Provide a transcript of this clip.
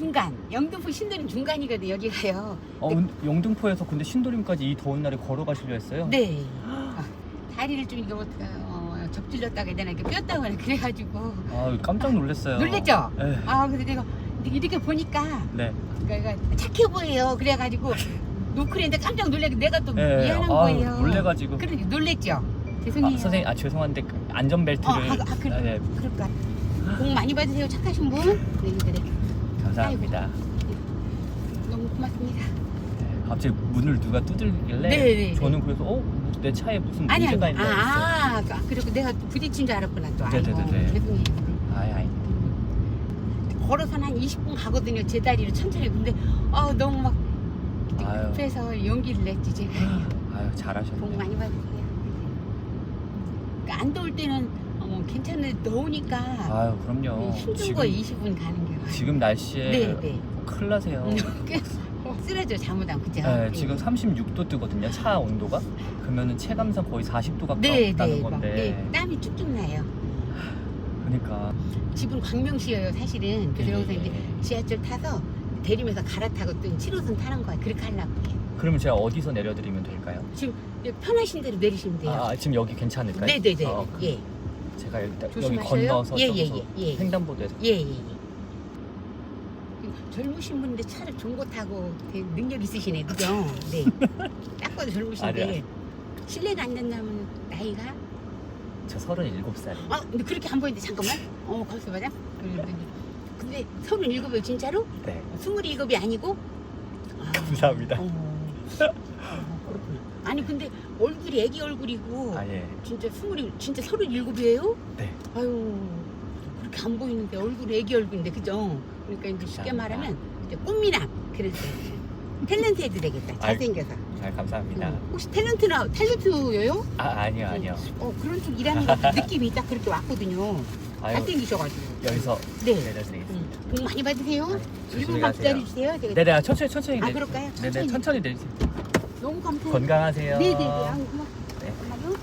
중간 영등포 신도림 중간이거든 여기가요. 어, 은- 영등포에서 근데 신도림까지 이 더운 날에 걸어가시려 했어요? 네. 아, 다리를 좀 이거 어, 접질렸다가 해야 되나 이렇게 뼈다고 하나 그래가지고 아, 깜짝 놀랐어요. 놀랬죠? 네. 아 그래서 내가 이렇게 보니까 네. 그러니까 착해 보여요. 그래가지고 노크랜데 깜짝 놀래고 내가 또 네. 미안한 아, 거예요. 놀래가지고. 그러니까 놀랬죠. 아, 죄송해요. 선생님, 아 죄송한데 그 안전벨트를. 어, 아, 아, 그래, 아, 네. 그럴까. 복 많이 받으세요. 착하신 분. 네, 그래. 감사합니다. 너무 고맙습니다. 네, 갑자기 문을 누가 두들길래 네, 네, 저는 그래서 어? 내 차에 무슨 아니 아니. 문제가 있나 했어요. 아, 아, 그리고 내가 부딪힌 줄 알았구나 또. 아이고, 네네네네. 죄송해요. 아이, 아이. 걸어서는 한 20분 가거든요. 제 다리로 천천히. 근데 아 너무 막 아유. 급해서 용기를 냈지 제가. 아유, 복 잘하셨네. 많이 받으세요. 그러니까 안 더울 때는 어, 괜찮은데 더우니까 아유, 그럼요. 거 20분 가는 게. 지금 날씨에 네, 네. 큰일 나세요. 쓰러져 잘못하면 그죠? 네, 지금 36도 뜨거든요. 차 온도가. 그러면은 체감상 거의 40도 가까웠다는 네, 네, 막, 건데. 네, 땀이 쭉쭉 나요. 그러니까. 집은 광명시예요, 사실은. 그래서 여기서 예, 예, 이제 예. 지하철 타서 대림에서 갈아타고 또 7호선 타는 거야. 그렇게 하려고 해요. 그러면 제가 어디서 내려드리면 될까요? 지금 편하신 대로 내리시면 돼요. 아, 지금 여기 괜찮을까요? 네네네. 어, 예. 제가 일단 여기 조심하셔요. 건너서 예, 예, 예, 예. 횡단보도에서 예, 예, 예. 젊으신 분인데 차를 좋은 거 타고 되게 능력 있으시네, 그죠? 네. 딱 봐도 젊으신데. 아니야. 실례가 안 된다면 나이가? 저 37살이에요. 아, 근데 그렇게 안 보이는데 잠깐만. 어, 거기서 봐자. 근데 서른 일곱이요, 진짜로? 네. 스물일곱이 아니고? 아, 감사합니다. 어. 어, 그렇구나. 아니 근데 얼굴이 애기 얼굴이고 아, 예. 진짜 스물이 진짜 서른일곱이에요? 네. 아유 그렇게 안 보이는데 얼굴이 애기 얼굴인데 그죠? 그러니까 이제 쉽게 감사합니다. 말하면 이제 꽃미남 그래서 탤런트 해도 되겠다 아이, 잘생겨서 아, 감사합니다. 응. 혹시 탤런트나 탤런트예요? 아, 아니요, 아니요. 어 그런 쪽 일하는 것 느낌이 딱 그렇게 왔거든요 아유, 잘생기셔가지고 여기서 네 내려드리겠습니다. 응. 복 많이 받으세요 아유, 1분만 조심히 가세요. 기다려주세요 제가 네네, 아, 천천히, 천천히. 아 내리- 그럴까요? 네네, 천천히 내리세요. 너무 감사합니다. 건강하세요. 네네네. 아유, 고맙- 네. 고마워요.